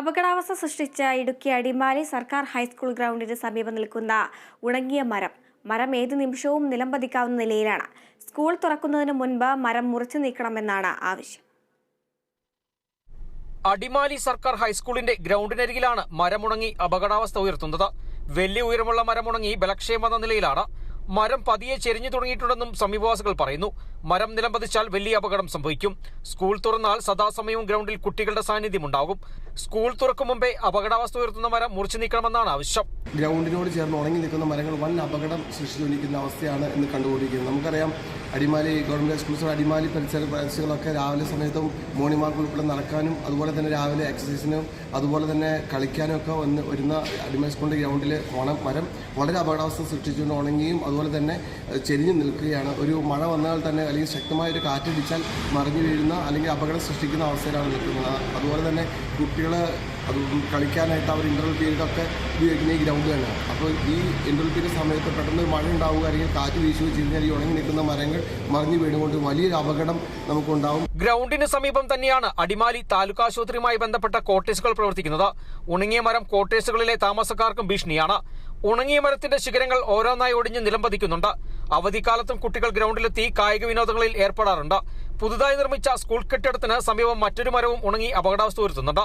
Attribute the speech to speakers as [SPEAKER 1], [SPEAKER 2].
[SPEAKER 1] അപകടാവസ്ഥ സൃഷ്ടിച്ച ഇടുക്കി അടിമാലി സർക്കാർ ഹൈസ്കൂൾ ഗ്രൗണ്ടിന് സമീപം നിൽക്കുന്ന ഉണങ്ങിയ മരം. മരം ഏതു നിമിഷവും നിലംപതിക്കാവുന്ന നിലയിലാണ്. സ്കൂൾ തുറക്കുന്നതിന് മുൻപ് മരം മുറിച്ചു നീക്കണമെന്നാണ് ആവശ്യം.
[SPEAKER 2] അടിമാലി സർക്കാർ ഹൈസ്കൂളിന്റെ ഗ്രൗണ്ടിനരികിലാണ് മരമുണങ്ങി അപകടാവസ്ഥ ഉയർത്തുന്നത്. വലിയ ഉയരമുള്ള മരമുണങ്ങി ബലക്ഷയം വന്ന നിലയിലാണ് മരം പതിയെ ചെരിഞ്ഞു തുടങ്ങിയിട്ടുണ്ടെന്നും സമീപവാസികൾ പറയുന്നു. മരം നിലംപതിച്ചാൽ വലിയ അപകടം സംഭവിക്കും. സ്കൂൾ തുറന്നാൽ സദാസമയവും ഗ്രൗണ്ടിൽ കുട്ടികളുടെ സാന്നിധ്യം ഉണ്ടാകും. സ്കൂൾ തുറക്കും മുമ്പേ അപകടാവസ്ഥ ഉയർത്തുന്ന മരം മുറിച്ചു നീക്കണമെന്നാണ് ആവശ്യം.
[SPEAKER 3] ഗ്രൗണ്ടിനോട് ചേർന്ന് ഉണങ്ങി നിൽക്കുന്ന മരങ്ങൾ വൻ അപകടം സൃഷ്ടിച്ചുകൊണ്ടിരിക്കുന്ന അവസ്ഥയാണ് ഇന്ന് കണ്ടുകൊണ്ടിരിക്കുന്നത്. നമുക്കറിയാം അടിമാലി ഗവൺമെന്റ് സ്കൂൾ അടിമാലി പരിസര പ്രദേശങ്ങളൊക്കെ രാവിലെ സമയത്തും മോർണിംഗ് വാക്ക് ഉൾപ്പെടെ നടക്കാനും അതുപോലെ തന്നെ രാവിലെ എക്സസൈസിനും അതുപോലെ തന്നെ കളിക്കാനും ഒക്കെ വന്ന് വരുന്ന അടിമാലി സ്കൂളിന്റെ ഗ്രൗണ്ടിൽ ഓണം മരം വളരെ അപകടാവസ്ഥ സൃഷ്ടിച്ചുകൊണ്ട് ഉണങ്ങിയും അതുപോലെ തന്നെ ചെരിഞ്ഞു നിൽക്കുകയാണ്. ഒരു മഴ വന്നാൽ തന്നെ അല്ലെങ്കിൽ ശക്തമായ ഒരു കാറ്റടിച്ചാൽ മറിഞ്ഞു വീഴുന്ന അല്ലെങ്കിൽ അപകടം സൃഷ്ടിക്കുന്ന അവസ്ഥയിലാണ് നിൽക്കുന്നത്. അതുപോലെ തന്നെ കുട്ടികൾ അത് കളിക്കാനായിട്ട് അവർ ഇന്റർവൽ പീരീഡൊക്കെ ഉപയോഗിക്കുന്ന ഈ ഗ്രൗണ്ട് തന്നെയാണ് അപ്പോൾ ഈ ഇന്റർവൽ പീരീഡ് സമയത്ത് പെട്ടെന്ന് മഴ ഉണ്ടാവുക അല്ലെങ്കിൽ കാറ്റ് വീശുകയോ ചെയ്ത് കഴിഞ്ഞാൽ ഈ ഉണങ്ങി നിൽക്കുന്ന മരങ്ങൾ മറിഞ്ഞു വീണുകൊണ്ട് വലിയൊരു അപകടം നമുക്കുണ്ടാവും.
[SPEAKER 2] ഗ്രൗണ്ടിന് സമീപം തന്നെയാണ് അടിമാലി താലൂക്ക് ആശുപത്രിയുമായി ബന്ധപ്പെട്ട കോട്ടേഴ്സുകൾ പ്രവർത്തിക്കുന്നത്. ഉണങ്ങിയ മരം കോട്ടേഴ്സുകളിലെ താമസക്കാർക്കും ഭീഷണിയാണ്. ഉണങ്ങിയ മരത്തിന്റെ ശിഖരങ്ങൾ ഓരോന്നായി ഒടിഞ്ഞ് നിലംപതിക്കുന്നുണ്ട് അവധിക്കാലത്തും കുട്ടികൾ ഗ്രൗണ്ടിലെത്തി കായിക വിനോദങ്ങളിൽ ഏർപ്പെടാറുണ്ട്. പുതുതായി നിർമ്മിച്ച സ്കൂൾ കെട്ടിടത്തിന് സമീപം മറ്റൊരു മരവും ഉണങ്ങി അപകടാവസ്ഥ വരുത്തുന്നുണ്ട്.